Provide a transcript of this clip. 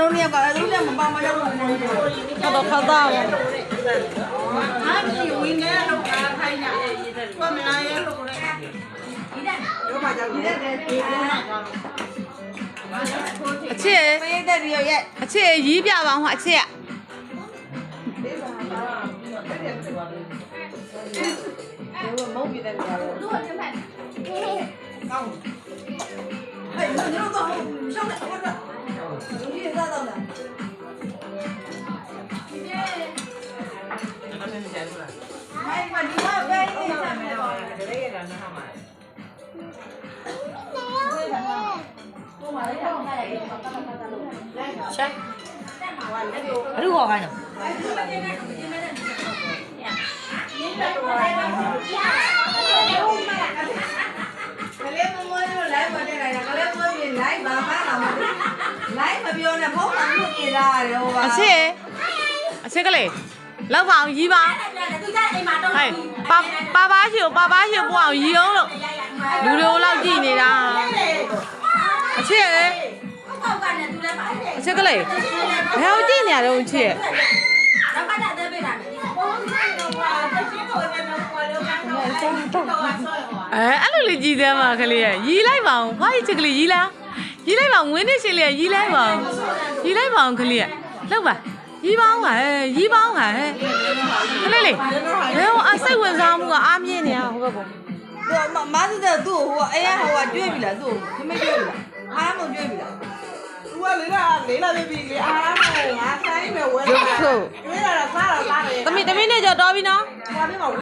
တို့မြေကလည်းလည်းမပါမလို့ဘူးတော့ခါတာပါဟာဒီဝင်းနဲ့တော့ခါခိုင်းနေတယ်ဘာမလာရလို့လဲဒီတက်တို့မှာကြောက်ဒီတက်ဒီတက်အချစ်ပေးတဲ့ဒီရဲ့အချစ်ရီးပြပါအောင်ဟာအချစ်ရပေးပါပါ နေရာတော့တို့ကတမန်ကောင်းဟဲ့ညတော့တော့ရှောင်းတယ်ဟောတော့ဒီစားတော့လားမိုင်းမဒီမှာပဲနေတယ်မယ်တော့တကယ်ရတာနားမှာ ချက်ဘယ်လိုခေါ်ခိုင်းလဲ ကလေးမမွေးလို့ live မတက်နိုင်တာကလေးမွေးပြီး live ဘာမှလာမသိ live မပြောနဲ့ဖုန်း ကလွတ်နေလာတယ်ဟိုပါအချစ်အချစ်ကလေးလောက်ပါအောင်ရီးပါဟဲ့ပါပါပါရှိကိုပါပါရှိကိုပို့အောင်ရီးအောင်လို့လူတွေကိုလောက်ကြည့်နေတာအချစ်အချစ်ကလေးဘယ်အောင်ကြည့်နေရတော့အချစ်အဲအဲ့လိုလေးကြည်သေးမှာကလေးရရီးလိုက်ပါအောင်ဘာကြီးချစ်ကလေးရီးလားရီးလိုက်ပါအောင်ဝင်းနေရှင်လေးရီးလိုက်ပါအောင် ရီးလိုက်ပါအောင်ကလေးရလောက်ပါရီးပါအောင်ကဲရီးပါအောင်ကဲကလေးလေးဘယ်အောင်အစိတ်ဝင်စားမှုကအားမြင်နေရဟိုဘက်ကောသူမမသတဲ့သူ့ဟိုအေးဟိုကကျွေးပြီလားသူ့ခမကျွေးပြီလားအားမကျွေးပြီလားသူကလေးလာလေးလာပြီလေအားမငါဆိုင်မဲ့ဝဲရုပ်ထုတ်တွေ့လာတာစားတာစားတယ်တမီတမီနဲ့ကြော်တော်ပြီနော်ဘာလဲမ